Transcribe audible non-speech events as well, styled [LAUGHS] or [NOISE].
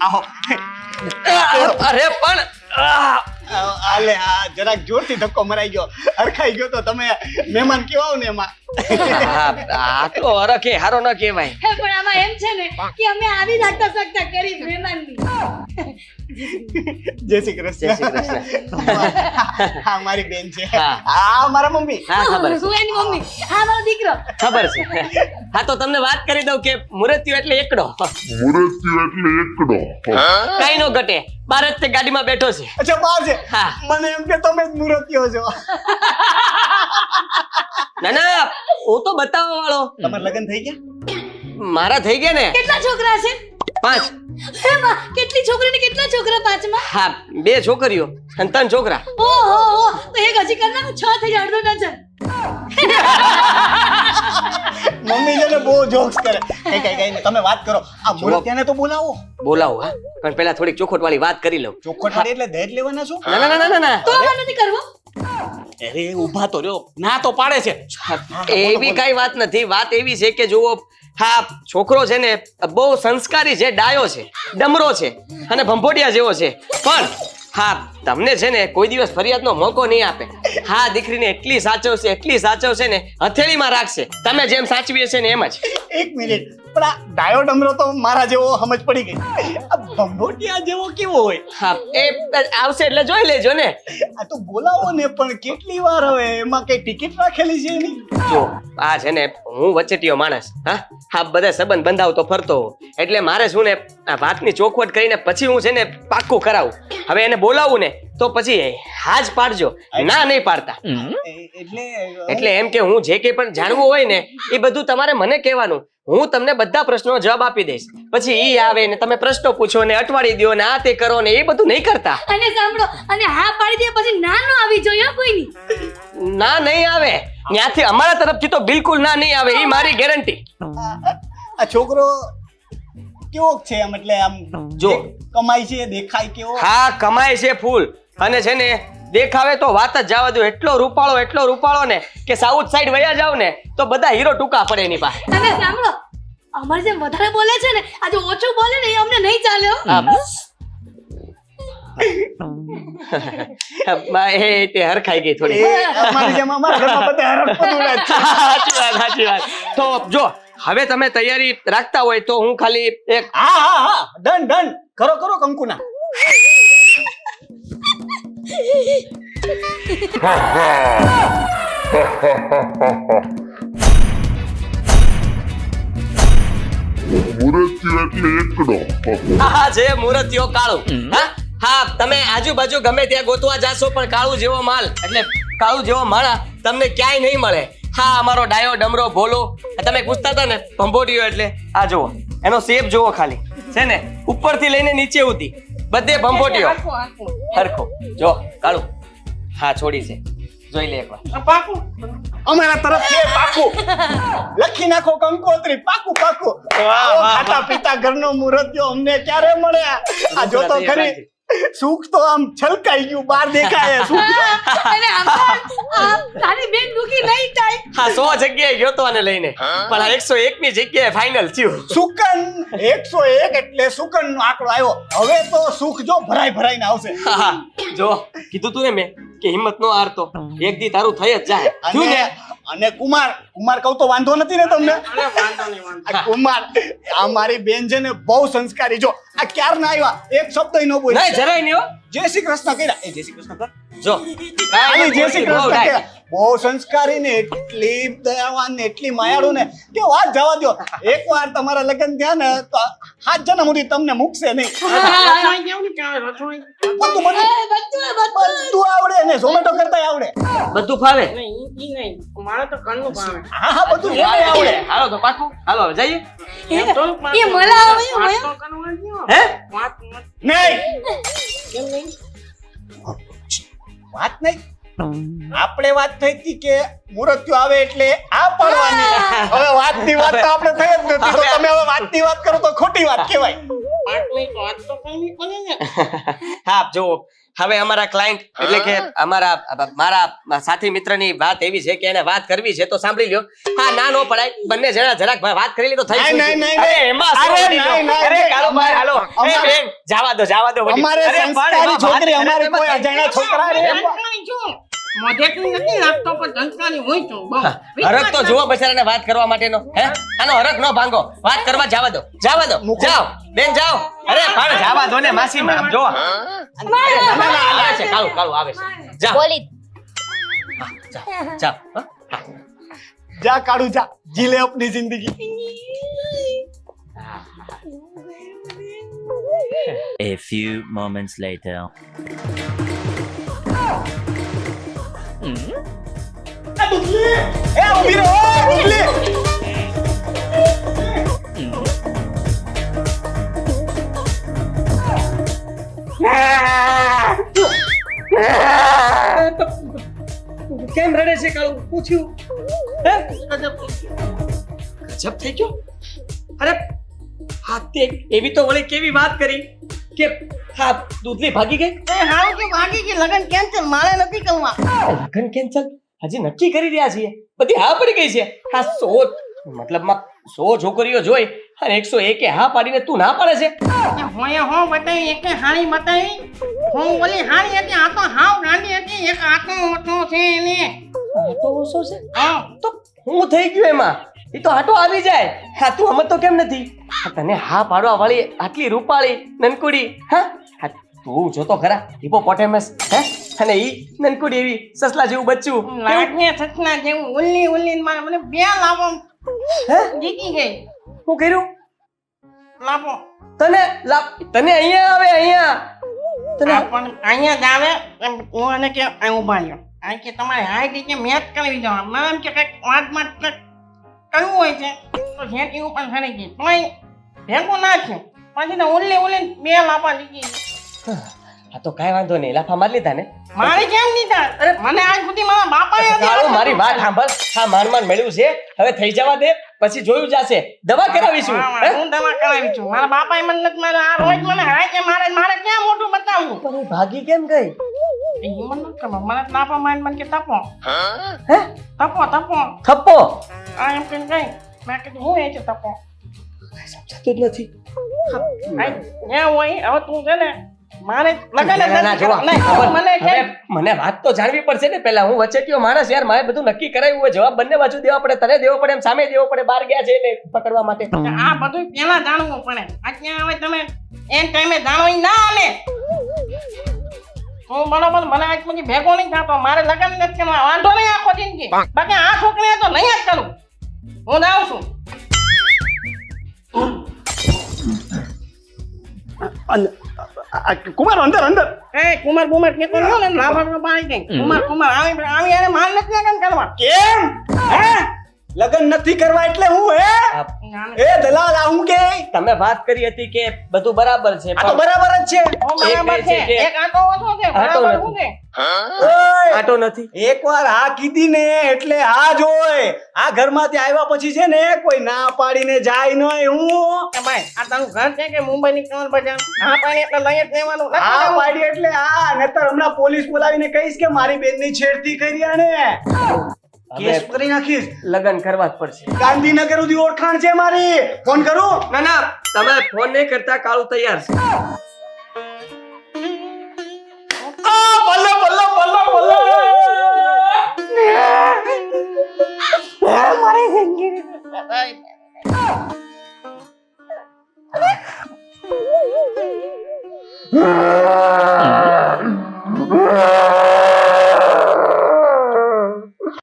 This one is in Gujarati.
આવો. અરે પણ! આલે આ જરાક જોરથી ધક્કો મરાઈ ગયો. હરખાઈ ગયો તો તમે મહેમાન કેવાઓ ને એમાં? આ- આટલો હરખે હારો ન કહેવાય. હે, પણ આમાં એમ છે ને કે અમે આવી રાખતા શકતા કરી મહેમાનની. જય શ્રી કૃષ્ણ. જય શ્રી કૃષ્ણ. હા મારી બેન છે. હા. મારા મમ્મી. હા ખબર છે. હું એની મમ્મી. હા મારો દીકરો. ખબર છે. હા તો તમને વાત કરી દઉં કે મુરત્યુ એટલે એકડો. મૃત્યુ એટલે એકડો. કઈ નો ઘટે. બાર જ તે ગાડીમાં બેઠો છે. અચ્છા બાર છે? હા. મને એમ કે તમે જ મૂર્તિઓ છો. ના ના હું તો બતાવવા વાળો. તમારા લગ્ન થઈ ગયા? મારા થઈ ગયા ને? કેટલા છોકરા છે? પાંચ. હે માં, કેટલી છોકરી ને કેટલા છોકરા પાંચમાં? હા બે છોકરીઓ અને ત્રણ છોકરા. ઓહો હો તો એક હજી કર નાખો છ થઈ જાય અડધો ડઝન. મમ્મી છે ને બહુ જોક્સ કરે. કઈ કઈ કઈ તમે વાત કરો. આ મૂર્તિયાને તો બોલાવો. બોલાવો હા. પણ પેલા થોડીક ચોખવટ વાળી વાત કરી લઉં. ચોખવટ વાળી એટલે દહેજ લેવાના છો? ના ના ના ના ના તો નથી કરવો? અરે, ઊભા તો રહ્યો. ના તો પાડે છે. એવી કઈ વાત નથી. વાત એવી છે કે જુઓ, હા, છોકરો છે ને, બહુ સંસ્કારી છે, ડાયો છે, ડમરો છે અને ભંભોડિયા જેવો છે. પણ, હા તમને છે ને કોઈ દિવસ ફરિયાદનો મોકો નહીં આપે. હા દીકરીને એટલી સાચવશે એટલી સાચવશે ને હથેળીમાં રાખશે. તમે જેમ સાચવી હશે ને એમ જ. એક મિનિટ. પણ આ ડાયો ડમરો તો મારા જેવો સમજ પડી ગઈ. આ ભંભોટિયા જેવો કેવો હોય? હા એ આવશે એટલે જોઈ લેજો ને. આ તો બોલાવો ને પણ કેટલી વાર હવે? એમાં કઈ ટિકિટ રાખેલી છે એની? જો આ છે ને હું વચેટિયો માણસ. હા હા બધા સંબંધ બંધાવતો ફરતો એટલે મારે શું ને આ વાતની ચોખવટ કરીને પછી હું છે ને પાક્કું કરાવું. હવે એને બોલાવું ને. તો પછી હાજ પાડજો. ના નહીં પાડતા. એ- એટલે એટલે એમ કે હું જે કંઈ પણ જાણવું હોય ને એ બધું તમારે મને કહેવાનું. હું તમને બધા પ્રશ્નો જવાબ આપી દઈશ. પછી ઈ આવે ને તમે પ્રશ્નો પૂછો ને અટવાડી દો ને આ તે કરો ને એ બધું નહીં કરતા. અને સાંભળો અને હા પાડી દે પછી ના નો આવી જોઈએ કોઈની. ના નહીં આવે. ત્યાંથી અમારા તરફથી તો બિલકુલ ના નહીં આવે એ મારી ગેરંટી. આ છોકરો કેવો છે આમ એટલે આમ જો. કમાય છે દેખાય કેવો? હા કમાય છે ફૂલ. અને છે ને દેખાવે તો વાત જ જવા દો. એટલો રૂપાળો એટલો રૂપાળો ને કે સાઉથ સાઈડ વયા જાવ ને તો બધા હીરો ટૂંકા પડે એની પાસે. અને સાંભળો અમાર જે વધારે બોલે છે ને આજે ઓછું બોલે ને એ અમને નહીં ચાલે [LAUGHS] એ તે હરખાઈ ગઈ થોડી. અમારી જેમ અમારા ઘરમાં બધા હરખપદું [LAUGHS] સાચી વાત સાચી વાત. તો જો હવે તમે તૈયારી રાખતા હોય તો હું ખાલી એક હા હા હા. Done done. કરો કરો કંકુના. મૃત્યુ એટલે એકડો. હા છે મુરતિયો કાળું હા? હા તમે આજુબાજુ ગમે ત્યાં ગોતવા જાશો પણ કાળું જેવો માલ એટલે કાળું જેવો માળા તમને ક્યાંય નહીં મળે. હા અમારો ડાયો ડમરો ભોલો. તમે પૂછતા હતા ને ભંભોડિયો એટલે. આ જુઓ એનો શેપ જુઓ ખાલી. છે ને? ઉપરથી લઈને નીચે સુધી. બધે ભંભોટીઓ હરખો જો કાળું. હા છોડી છે. જોઈ લે એકવાર. અમારા તરફ છે પાકું. લખી નાખો કંકોત્રી પાકું પાકું. આવો ખાતા પીતા ઘરનો મુહૂર્ત્યો અમને ક્યારે મળ્યા આ જો તો ખરી. સુખ તો આમ છલકાઈ ગયું બહાર દેખાય સુખ. અને આમ તારી બેન દુખી નહીં થાય હા સો જગ્યાએ ગયો તો આને લઈને. પણ આ એકસો એક ની જગ્યાએ ફાઇનલ થયું. સુકન એકસો એક એટલે સુકન નો આંકડો આવ્યો. હવે તો સુખ જો ભરાઈ ભરાઈને આવશે. જો કીધું તું ને મેં. કે હિંમત નો હારતો એક દી તારું થઈ જ જાય. શું ને? અને કુમાર કુમાર કહું તો વાંધો નથી ને તમને? આ કુમાર આ મારી બેન છે ને બહુ સંસ્કારી. જો આ ક્યાર ના આવ્યા? એક શબ્દ ન બોલ્યા. નહીં જરાય નહીં જય શ્રી કૃષ્ણ કર્યા. એ જય શ્રી કૃષ્ણ કર. જો. ખાલી જય શ્રી કૃષ્ણ. બહુ સંસ્કારી ને એટલી દયાવાન ને એટલી માયાળુ ને. કે વાત જવા દો એકવાર તમારા લગ્ન થયા ને તો હાથ જન્મ સુધી તમને મૂકશે નહીં. બધું મને બધું એ બધું બધું આવડે ને ઝોમેટો કરતા આવડે. બધું ફાવે? હા હા બધું એને આવડે. હાલો તો પાકું. હાલો જઈએ. એ મળા આવે મળા હે? નહીં. વાત નહીં. આપણે વાત થઈ હતી કે મુરત્યુ આવે એટલે આ પડવાની. હવે વાતની વાત તો આપણે થઈ જ નથી. તો તમે હવે વાતની વાત કરો તો ખોટી વાત કહેવાય. [LAUGHS] હા જો હવે અમારા ક્લાયન્ટ એટલે કે અમારા મારા સાથી મિત્રની વાત એવી છે કે એને વાત કરવી છે તો સાંભળી લ્યો. હા ના નો પડાય. બંને જણા જરાક વાત કરી લે તો થઈ નહીં, નહીં, અરે, એમાં અરે, નહીં, નહીં, અરે નહીં. કાળુભાઈ, હાલો. એ જાવા દો જાવા દો. અમારે સંસ્કારી છોકરી અમારે કોઈ અજાણ્યા છોકરા રે. મોઢેથી નથી લાગતો પણ સંસ્કારી હોય છું બહુ. હરખ તો જુઓ બચારાને વાત કરવા માટેનો હે? આનો હરક નો ભાંગો. વાત કરવા જાવા દો જાવા દો. જાઓ. બેન જાઓ. અરે પણ જાવા દો ને માસી માં જો આવે છે કાળું કાળું આવે છે. જા બોલી. જા જાઓ જા કાળું જા. જીલે અપની જિંદગી. A few moments later. ડુબલી એ ઊભી રહો ડુબલી કેમ રડે છે કાળું? પૂછ્યું. હે? ગજબ થઈ ગયો? અરે હા તે એવી તો વળી કેવી વાત કરી કે હા દૂધલી ભાગી ગઈ? એ હારું કે ભાગી ગઈ. લગન કેન્સલ મારે નથી કરવા લગન કેન્સલ હજી નક્કી કરી રહ્યા છીએ. બધી હા પડી ગઈ છે. હા સો મતલબમાં સો છોકરીઓ જોઈ અને એકસો એકે હા પાડીને તું ના પાડે છે. એ હો બતાવી એક હાણી બતાવી હું ઓલી હાણી હતી આ તો હાવ ગાંડી હતી એક આટો ઓટો છે એને. આટો ઓછો છે? હા. તો હું થઈ ગયું એમાં? એ તો આટો આવી જાય. હા તું સમજતો કેમ નથી? તને હા પાડવા વાળી આટલી રૂપાળી નનકુડી હા? હા તું જોતો ખરા. હિપોપોટેમસ હે? અને ઈ નનકુડી એવી સસલા જેવું બચ્ચું. કેવું? સસલા જેવું ઉલ્લી ઉલ્લી માં મને બે લાવો. હે? જીતી ગઈ હું કર્યું? લાપો તને લાપ તને અહીંયા આવે અહીંયા. તને પણ અહીંયા જ આવે હું અને કે ઊભા રહ્યો આ કે તમારે હાઈ કે મેચ કરવી દો મને એમ કે કંઈક વાતમાં કરવું હોય છે તો જેટી ઉપર સડી ગઈ. પણ ભેગું ના થયું. પછી તો ઉલ્લી ઉલ્લી બે લાપા લીધી. હા તો કાઈ વાંધો નહીં. લાફા માર લીધા ને? મારે કેમ દીધા અરે મને આજ સુધી મારા બાપાએ આ મારી વાત સાંભળ. હા માન માન મળ્યું છે. હવે થઈ જવા દે પછી જોયું જશે. દવા કરાવીશું. હા, દવા કરાવી છું. મારા બાપાએ મને નથી માર્યો. આ રોજ મને હરાય કે મારે મારે ક્યાં મોટું બતાવું પણ ભાગી કેમ ગઈ? મને ખબર. મને મારી મને કે તપો. હે? તપો તપો. થપ્પો? આ એમ કેમ ગઈ. મેં કીધું હું એ છે તપો સમજાતું જ નથી. હોય. હવે તું છે ને મારે મને વાત તો જાણવી પડશે ને પેલા હું વચ્ચે કયો માણસ યાર મારે બધું નક્કી કરાવ્યું હોય. જવાબ બંને બાજુ દેવા પડે તને દેવો પડે એમ સામે દેવો પડે. બહાર ગયા છે એટલે પકડવા માટે. આ બધું પેલા જાણવું પડે. ક્યાં હવે તમે? એન ટાઈમે જાણવા ના હાલે હું બરોબર મને આજ પછી ભેગો નહીં થતો. મારે લગન નથી કરવા વાંધો નહીં આખો જિંદગી. બાકી આ છોકરીએ તો નહીં જ કરું. હું જાઉં છું. આ કુમાર અંદર અંદર. એ કુમાર કુમાર કે તો ને? નો પાણી કે કુમાર કુમાર આવી આવી યાર માલ નથી લગન કરવા? કેમ? હે? લગન નથી કરવા એટલે હું હે? એ દલાલ આ હું કે? તમે વાત કરી હતી કે બધું બરાબર છે આ તો બરાબર જ છે. બરાબર છે. કે- એક આટો ઓછો છે બરાબર હું ઓય, આટો નથી. એકવાર હા કીધી ને એટલે હા જ હોય. આ ઘરમાંથી આવ્યા પછી છે ને કોઈ ના પાડીને જાય નહીં હું ભાઈ આ તારું ઘર છે કે મુંબઈ ની કમર બજાર? હા પાડી એટલે લઈ જ લેવાનું. હા પાડી એટલે હા નતર હમણાં પોલીસ બોલાવીને કહીશ કે મારી બેનની છેડતી કરી આને કેસ કરી નાખીશ. લગ્ન કરવા જ પડશે. ગાંધીનગર સુધી ઓળખાણ છે મારી. ફોન કરું? ના ના તમે ફોન નહીં કરતા કાળું તૈયાર છે. મારી જિંદગી